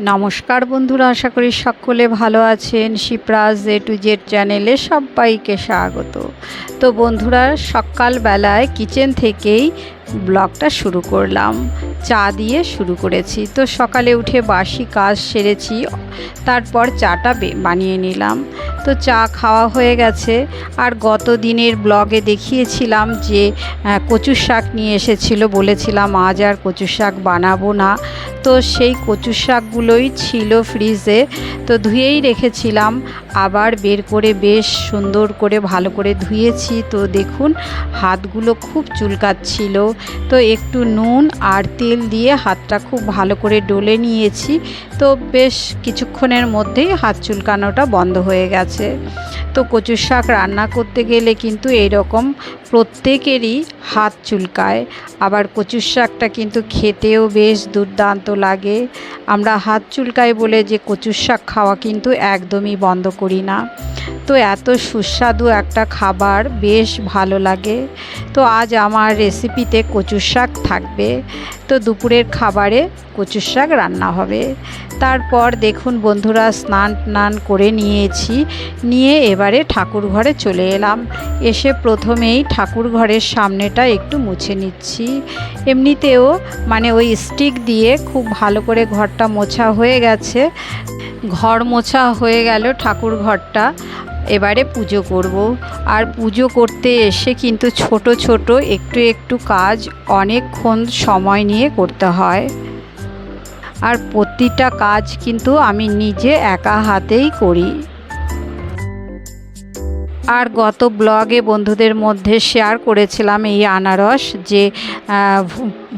নমস্কার বন্ধুরা, আশা করি সকলে ভালো আছেন। শিপ্রাজ জে টু জেড চ্যানেলে সবাইকে স্বাগত। তো বন্ধুরা, সকালবেলায় কিচেন থেকেই ব্লগটা শুরু করলাম। চা দিয়ে শুরু করেছি। তো সকালে উঠে বাসি কাজ সেরেছি। তারপর চাটা বানিয়ে নিলাম। তো চা খাওয়া হয়ে গেছে। আর গত দিনের ব্লগে দেখিয়েছিলাম যে কচুর শাক নিয়ে এসেছিল। বলেছিলাম, আজ আর কচুর শাক বানাবো না। তো সেই কচুর শাকগুলোই ছিল ফ্রিজে। তো ধুয়েই রেখেছিলাম। আবার বের করে বেশ সুন্দর করে ভালো করে ধুয়েছি। তো দেখুন, হাতগুলো খুব চুলকাচ্ছিল। তো একটু নুন আর তেল দিয়ে হাতটা খুব ভালো করে ডলে নিয়েছি। তো বেশ কিছুক্ষণের মধ্যেই হাত চুলকানোটা বন্ধ হয়ে গেছে। তো কচুর শাক রান্না করতে গেলে কিন্তু এইরকম প্রত্যেকেরই হাত চুলকায়। আবার কচুর শাকটা কিন্তু খেতেও বেশ দুর্দান্ত লাগে। আমরা হাত চুলকায় বলে যে কচুর শাক খাওয়া কিন্তু একদমই বন্ধ করি না। তো এত সুস্বাদু একটা খাবার, বেশ ভালো লাগে। তো আজ আমার রেসিপিতে কচুর শাক থাকবে। তো দুপুরের খাবারে কচুর শাক রান্না হবে। তারপর দেখুন বন্ধুরা, স্নান টান করে নিয়েছি, নিয়ে এবারে ঠাকুর ঘরে চলে এলাম। এসে প্রথমেই ঠাকুর ঘরের সামনেটা একটু মুছে নিচ্ছি। এমনিতেও মানে ওই স্টিক দিয়ে খুব ভালো করে ঘরটা মোছা হয়ে গেছে। ঘর মোছা হয়ে গেল ঠাকুর ঘরটা। এবারে পুজো করব। আর পুজো করতে এসে কিন্তু ছোট ছোট একটু একটু কাজ অনেকক্ষণ সময় নিয়ে করতে হয়। আর প্রতিটা কাজ কিন্তু আমি নিজে একা হাতেই করি। আর গত ব্লগে বন্ধুদের মধ্যে শেয়ার করেছিলাম এই আনারস যে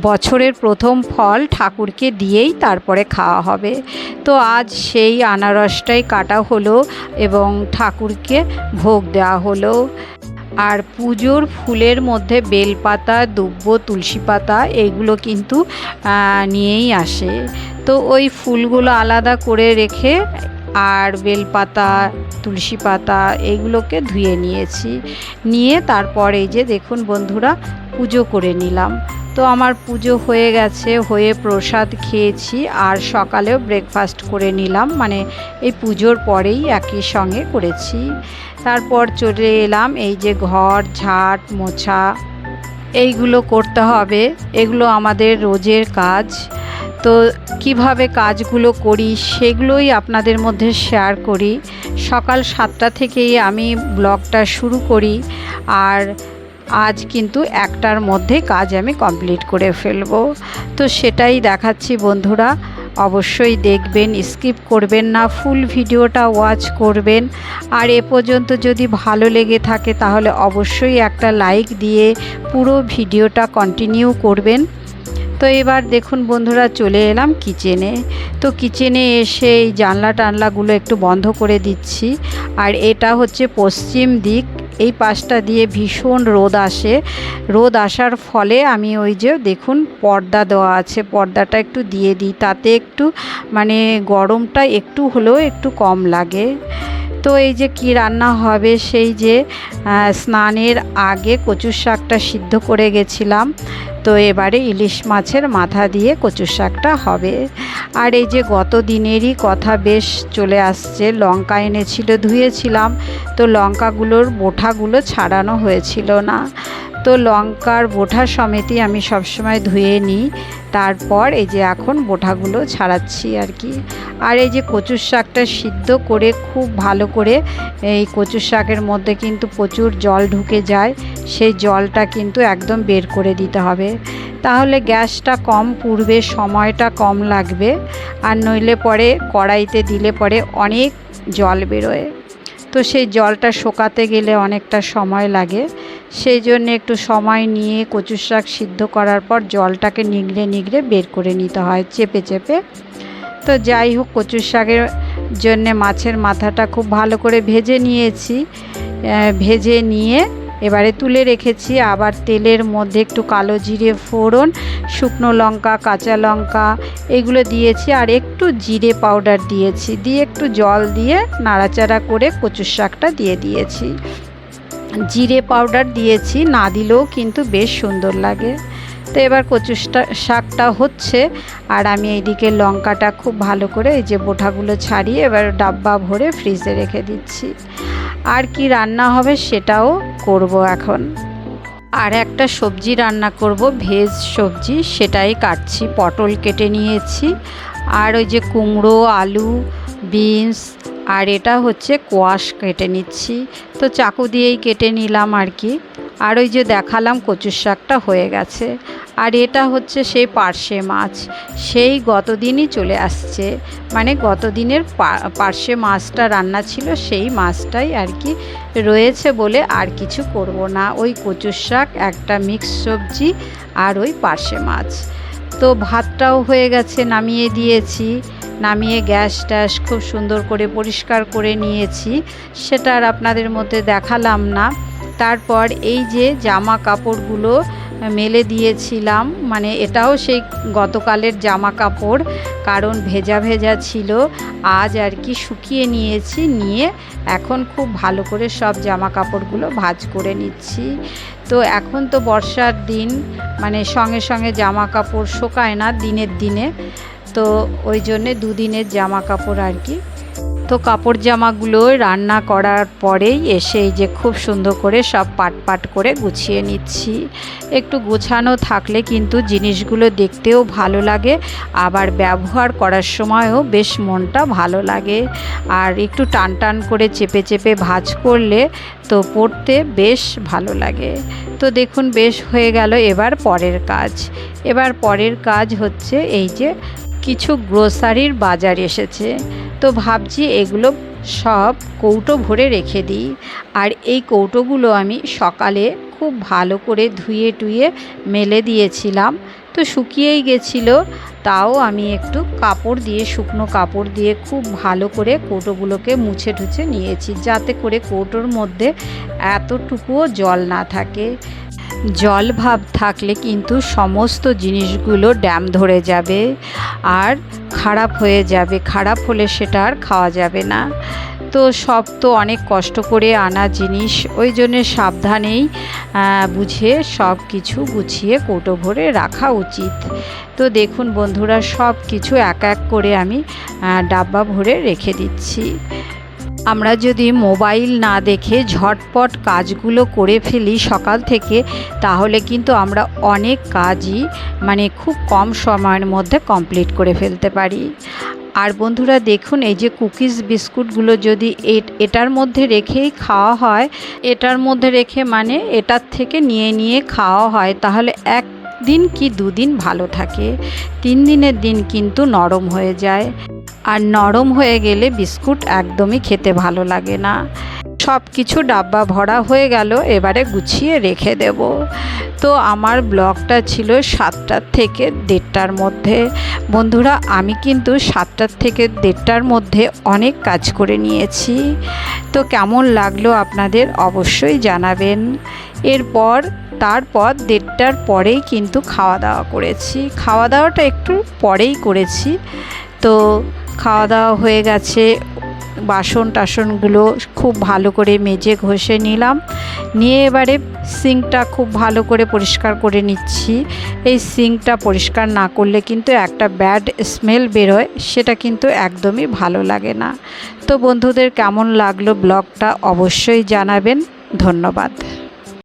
বছরের প্রথম ফল ঠাকুরকে দিয়েই তারপরে খাওয়া হবে। তো আজ সেই আনারসটাই কাটা হলো এবং ঠাকুরকে ভোগ দেওয়া হলো। আর পুজোর ফুলের মধ্যে বেলপাতা, দুব্ব, তুলসী পাতা এগুলো কিন্তু নিয়েই আসে। তো ওই ফুলগুলো আলাদা করে রেখে আর বেলপাতা, তুলসী পাতা এইগুলোকে ধুয়ে নিয়েছি। নিয়ে তারপর এই যে দেখুন বন্ধুরা, পুজো করে নিলাম। তো আমার পুজো হয়ে গেছে, হয়ে প্রসাদ খেয়েছি আর সকালেও ব্রেকফাস্ট করে নিলাম। মানে এই পুজোর পরেই একই সঙ্গে করেছি। তারপর চলে এলাম এই যে ঘর ঝাট মোছা, এইগুলো করতে হবে। এগুলো আমাদের রোজের কাজ। তো কীভাবে কাজগুলো করি সেগুলোই আপনাদের মধ্যে শেয়ার করি। সকাল সাতটা থেকেই আমি ব্লগটা শুরু করি আর আজ কিন্তু একটার মধ্যে কাজ আমি কমপ্লিট করে ফেলব। তো সেটাই দেখাচ্ছি বন্ধুরা, অবশ্যই দেখবেন স্কিপ করবেন না ফুল ভিডিওটা ওয়াচ করবেন। আর এ পর্যন্ত যদি ভালো লেগে থাকে তাহলে অবশ্যই একটা লাইক দিয়ে পুরো ভিডিওটা কন্টিনিউ করবেন। তো এবার দেখুন বন্ধুরা, চলে এলাম কিচেনে তো কিচেনে এসে এই জানলা টানলাগুলো একটু বন্ধ করে দিচ্ছি। আর এটা হচ্ছে পশ্চিম দিক। এই পাশটা দিয়ে ভীষণ রোদ আসে। রোদ আসার ফলে আমি ওই যে দেখুন পর্দা দেওয়া আছে। পর্দাটা একটু দিয়ে দিই। তাতে একটু মানে গরমটা একটু হলেও একটু কম লাগে। তো এই যে কি রান্না হবে, সেই যে স্নানের আগে কচু শাকটা সিদ্ধ করে গেছিলাম। তো এবারে ইলিশ মাছের মাথা দিয়ে কচু শাকটা হবে। আর এই যে গত দিনেরই কথা বেশ চলে আসছে, লঙ্কা এনেছিল, ধুয়েছিলাম। তো লঙ্কাগুলোর বোঠাগুলো ছাড়ানো হয়েছিল না। তো লঙ্কার বোঠা সমেতই আমি সবসময় ধুয়ে নিই। তারপর এই যে এখন বোঠাগুলো ছাড়াচ্ছি আর কি। আর এই যে কচুর শাকটা সিদ্ধ করে খুব ভালো করে এই কচুর শাকের মধ্যে কিন্তু প্রচুর জল ঢুকে যায়। সেই জলটা কিন্তু একদম বের করে দিতে হবে। তাহলে গ্যাসটা কম পুড়বে সময়টা কম লাগবে। আর নইলে পরে কড়াইতে দিলে পরে অনেক জল বেরোয়। তো সেই জলটা শোকাতে গেলে অনেকটা সময় লাগে। সেই জন্য একটু সময় নিয়ে কচু শাক সিদ্ধ করার পর জলটাকে নিগড়ে নিগড়ে বের করে নিতে হয় চেপে চেপে। তো যাই হোক কচুর শাকের জন্যে মাছের মাথাটা খুব ভালো করে ভেজে নিয়েছি। ভেজে নিয়ে এবারে তুলে রেখেছি, আবার তেলের মধ্যে একটু কালো জিরে ফোড়ন, শুকনো লঙ্কা, কাঁচা লঙ্কা, এগুলো দিয়েছি আর একটু জিরে পাউডার দিয়েছি। দিয়ে একটু জল দিয়ে নাড়াচাড়া করে কচুর শাকটা দিয়ে দিয়েছি। জিরে পাউডার দিয়েছি, না দিলেও কিন্তু বেশ সুন্দর লাগে। তো এবার কচুটা শাকটা হচ্ছে। আর আমি এইদিকে লঙ্কাটা খুব ভালো করে এই যে বোঠাগুলো ছাড়িয়ে এবার ডাব্বা ভরে ফ্রিজে রেখে দিচ্ছি। আর কি রান্না হবে সেটাও করব এখন। আর একটা সবজি রান্না করব, ভেজ সবজি, সেটাই কাটছি। পটল কেটে নিয়েছি। আর ওই যে কুমড়ো, আলু, বিনস, আর এটা হচ্ছে কোয়াশ কেটে নিচ্ছি। তো চাকু দিয়েই কেটে নিলাম আর কি। আর ওই যে দেখালাম কচুর শাকটা হয়ে গেছে। আর এটা হচ্ছে সেই পার্শে মাছ। সেই গতদিনই চলে আসছে। মানে গতদিনের পা- পার্শে মাছটা রান্না ছিল, সেই মাছটাই আর কি রয়েছে বলে আর কিছু করব না। ওই কচুর শাক, একটা মিক্স সবজি আর ওই পার্শে মাছ। তো ভাতটাও হয়ে গেছে, নামিয়ে দিয়েছি। নামিয়ে গ্যাস ট্যাস খুব সুন্দর করে পরিষ্কার করে নিয়েছি। সেটা আর আপনাদের মধ্যে দেখালাম না। তারপর এই যে জামা কাপড়গুলো মেলে দিয়েছিলাম। মানে এটাও সেই গতকালের জামা কাপড় কারণ ভেজা ভেজা ছিল। আজ আর কি শুকিয়ে নিয়েছি, নিয়ে এখন খুব ভালো করে সব জামা কাপড়গুলো ভাজ করে নিচ্ছি। তো এখন তো বর্ষার দিন মানে সঙ্গে সঙ্গে জামা কাপড় শোকায় না দিনের দিনে। তো ওই জন্যে দুদিনের জামা কাপড় আর কি তো কাপড় জামাগুলো রান্না করার পরেই এসে এই যে খুব সুন্দর করে সব পাট পাট করে গুছিয়ে নিচ্ছি। একটু গোছানো থাকলে কিন্তু জিনিসগুলো দেখতেও ভালো লাগে, আবার ব্যবহার করার সময়ও বেশ মনটা ভালো লাগে। আর একটু টান টান করে চেপে চেপে ভাঁজ করলে তো পড়তে বেশ ভালো লাগে। তো দেখুন বেশ হয়ে গেল এবার পরের কাজ। এবার পরের কাজ হচ্ছে এই যে কিছু গ্রোসারির বাজার এসেছে। তো ভাবছি এগুলো সব কৌটো ভরে রেখে দিই। আর এই কৌটোগুলো আমি সকালে খুব ভালো করে ধুয়ে টুয়ে মেলে দিয়েছিলাম। তো শুকিয়েই গেছিল, তাও আমি একটু কাপড় দিয়ে, শুকনো কাপড় দিয়ে খুব ভালো করে কৌটোগুলোকে মুছে টুছে নিয়েছি, যাতে করে কৌটোর মধ্যে এতটুকুও জল না থাকে। জল ভাব থাকলে কিন্তু সমস্ত জিনিসগুলো ড্যাম ধরে যাবে আর খারাপ হয়ে যাবে। খারাপ হলে সেটা আর খাওয়া যাবে না। তো সব তো অনেক কষ্ট করে আনা জিনিস। ওই জন্যে সাবধানেই বুঝে সব কিছু গুছিয়ে কৌটো ভরে রাখা উচিত। তো দেখুন বন্ধুরা, সব কিছু এক এক করে আমি ডাব্বা ভরে রেখে দিচ্ছি। আমরা যদি মোবাইল না দেখে ঝটপট কাজগুলো করে ফেলি সকাল থেকে, তাহলে কিন্তু আমরা অনেক কাজই মানে খুব কম সময়ের মধ্যে কমপ্লিট করে ফেলতে পারি। আর বন্ধুরা দেখুন, এই যে কুকিজ বিস্কুটগুলো যদি এটার মধ্যে রেখেই খাওয়া হয়, এটার মধ্যে রেখে মানে এটার থেকে নিয়ে নিয়ে খাওয়া হয়, তাহলে এক দিন কি দুদিন ভালো থাকে? তিন দিনের দিন কিন্তু নরম হয়ে যায়। আর নরম হয়ে গেলে বিস্কুট একদমই খেতে ভালো লাগে না। সব কিছু ডাব্বা ভরা হয়ে গেল, এবারে গুছিয়ে রেখে দেব। তো আমার ব্লগটা ছিল সাতটার থেকে দেড়টার মধ্যে। বন্ধুরা, আমি কিন্তু সাতটার থেকে দেড়টার মধ্যে অনেক কাজ করে নিয়েছি। তো কেমন লাগল আপনাদের অবশ্যই জানাবেন। এরপর, তারপর দেড়টার পরেই কিন্তু খাওয়া দাওয়া করেছি। খাওয়া দাওয়াটা একটু পরেই করেছি। তো খাওয়া দাওয়া হয়ে গেছে। বাসন টাসনগুলো খুব ভালো করে মেজে ঘষে নিলাম। নিয়ে এবারে সিঙ্কটা খুব ভালো করে পরিষ্কার করে নিচ্ছি। এই সিঙ্কটা পরিষ্কার না করলে কিন্তু একটা ব্যাড স্মেল বেরোয়, সেটা কিন্তু একদমই ভালো লাগে না। তো বন্ধুদের কেমন লাগল ব্লগটা অবশ্যই জানাবেন। ধন্যবাদ।